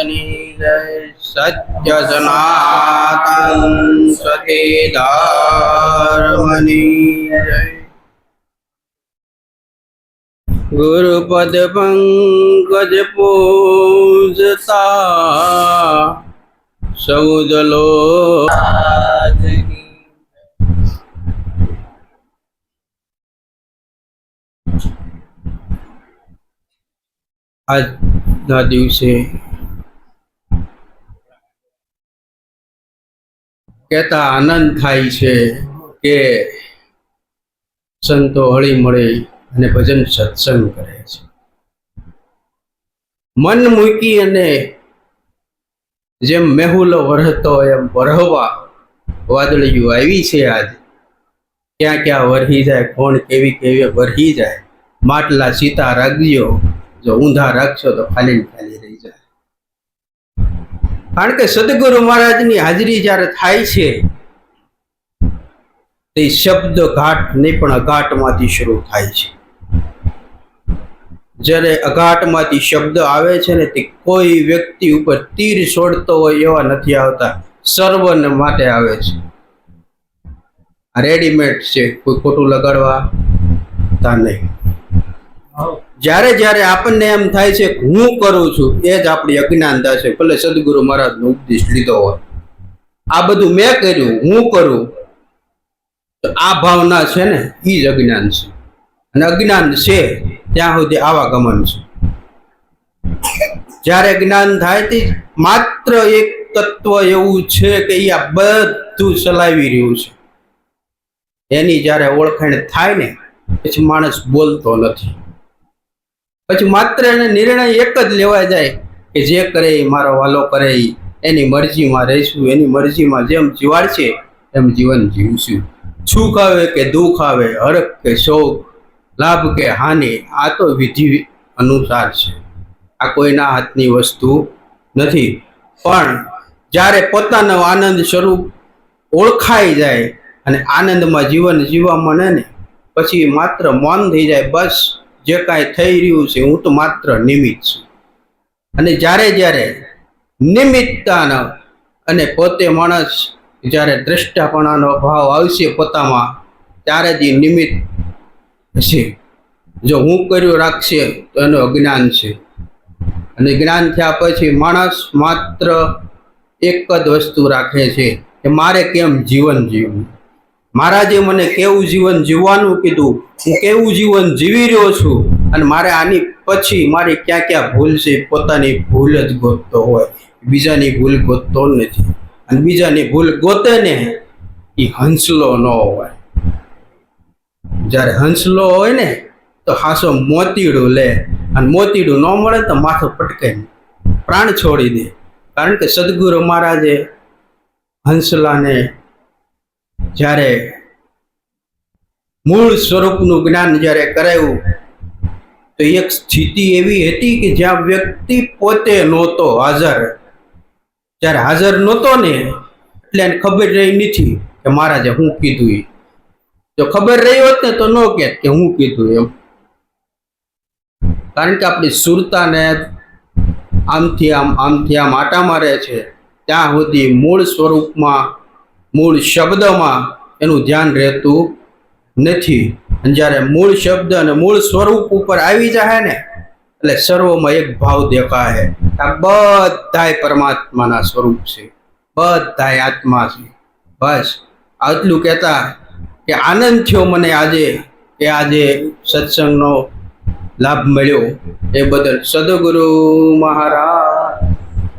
સત્ય સનાતન સતી ધર્મની ગુરુપદ પંકજ પૂજતા સૌદલો આજના દિવસે કહેતા આનંદ થાય છે કે સંતો હળી મળી અને ભજન સત્સંગ કરે છે. મન મૂકી અને જેમ મેહુલો વરહતો એમ વરહવા વાદળિયું આવી છે આજે. ક્યાં ક્યાં વરહી જાય, કોણ કેવી કેવી વરહી જાય, માટલા સીતા રાખજો, જો ઊંધા રાખશો તો ખાલી ખાલી કારણ કે સદગુરુ મહારાજની હાજરી જ્યારે થાય છે, તે શબ્દ ઘાટ નહીં, પણ અઘાટમાંથી શરૂ થાય છે. જ્યારે અઘાટમાંથી શબ્દ આવે છે ને, તે કોઈ વ્યક્તિ ઉપર તીર છોડતો હોય એવા નથી આવતા. સર્વને માટે આવે છે. રેડીમેડ છે. કોઈ ખોટું લગાડવા તા નહીં. જ્યારે જ્યારે આપણને એમ થાય છે હું કરું છું, એ જ આપણી અજ્ઞાનતા છે. ભલે સદગુરુ મહારાજનો ઉપદેશ લીધો હોય. આ બધું મેં કર્યું, હું કરું. તો આ ભાવના છે ને એ જ અજ્ઞાન છે. અને અજ્ઞાન છે, ત્યાં સુધી આવાગમન છે. જ્યારે જ્ઞાન થાય તે માત્ર એક તત્વ એવું છે કે એ આ બધું ચલાવી રહ્યું છે. એની જ્યારે ઓળખાણ થાય ને, પછી માણસ બોલતો નથી. પછી માત્ર એને નિર્ણય એક જ લેવા જાય કે જે કરે એ મારો વાલો કરે એ. એની મરજીમાં રહીશું, એની મરજીમાં જેમ જીવાડશે એમ જીવન જીવશું. સુખ આવે કે દુઃખ આવે હરક કે શોક, લાભ કે હાનિ, આ તો વિધિ અનુસાર છે. આ કોઈના હાથની વસ્તુ નથી. પણ જ્યારે પોતાનો આનંદ સ્વરૂપ ઓળખાઈ જાય અને આનંદમાં જીવન જીવવા મળે ને, પછી માત્ર મૌન થઈ જાય, બસ જે કાંઈ થઈ રહ્યું છે, હું તો માત્ર નિમિત્ત છું. અને જ્યારે જ્યારે નિમિત્તાનો અને પોતે માણસ જ્યારે દ્રષ્ટાપણાનો ભાવ આવશે પોતામાં, ત્યારે જ નિમિત્ત હશે. જો હું કર્યું રાખશે, તો એનું અજ્ઞાન છે. અને જ્ઞાન થયા પછી માણસ માત્ર એક જ વસ્તુ રાખે છે, કે મારે કેમ જીવન જીવવું? મહારાજે મને કેવું જીવન જીવવાનું કીધું? હું કેવું જીવન જીવી રહ્યો છું? અને મારે આની પછી મારી ક્યાં ક્યાં ભૂલ છે પોતાની ભૂલ જ ગોતતો હોય. બીજાની ભૂલ ગોતતો નથી. અને બીજાની ભૂલ ગોતે ને એ હંસલો ન હોય. જ્યારે હંસલો હોય ને, તો હાસો મોતીડું લે. અને મોતીડું ન મળે તો માથું પટકે પ્રાણ છોડી દે. કારણ કે સદગુરુ મહારાજે હંસલાને જ્યારે મૂળ સ્વરૂપનું જ્ઞાન જ્યારે કરાયું, તો એક સ્થિતિ એવી હતી કે જ્યાં વ્યક્તિ પોતે નહોતો હાજર. જ્યારે હાજર નહોતો ને, એટલે એને ખબર રહી નથી કે મહારાજે હું કીધું એ. જો ખબર રહી હોત ને, તો ન કહેત કે હું કીધું એમ. કારણ કે આપણી સુરતાને આમથી આમ આમથી આમ આટા મારે છે. ત્યાં સુધી મૂળ સ્વરૂપમાં મૂળ શબ્દમાં એનું ધ્યાન રહેતું નથી. અને જ્યારે મૂળ શબ્દ અને મૂળ સ્વરૂપ ઉપર આવી જાય ને, એટલે સર્વમાં એક ભાવ દેખાય આ બધાય પરમાત્માના સ્વરૂપ છે. બધાય આત્મા છે. બસ, આટલું કહેતા કે આનંદ થયો મને આજે, કે આજે સત્સંગનો લાભ મળ્યો. એ બદલ સદગુરુ મહારાજ.